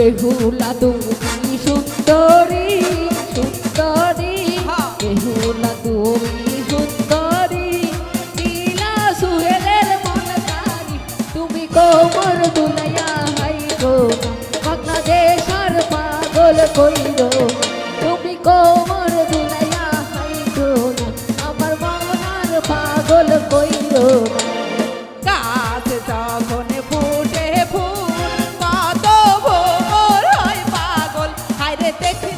বেহুলা তুমি সুন্দরী সুন্দরী। বেহুলা তুমি সুন্দরী। নীলা সুহেলের মন তুমি কোমর দুলাইয়া হাই গো। পাগল কইরো। দেখতে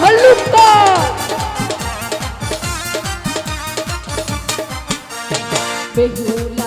হলুকা বেহুলা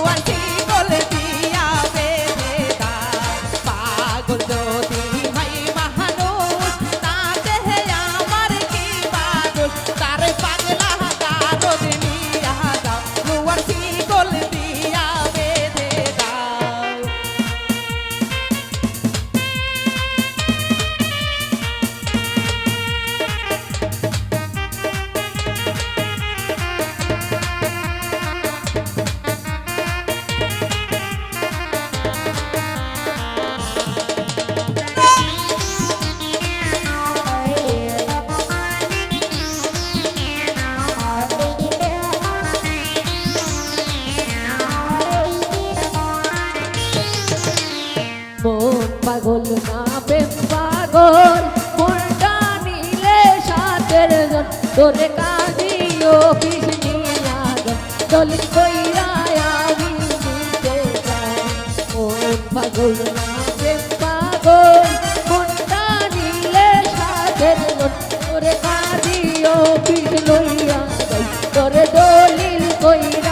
one. তোরে কাজী অফিস নিয়ে আদম দলিত কইরা আমি নিতে চাই ও পাগল না প্রেম পাগল, মনটা নিলে সাথের মন। তোরে কাজী অফিস লইয়া তোরে দলিল কইরা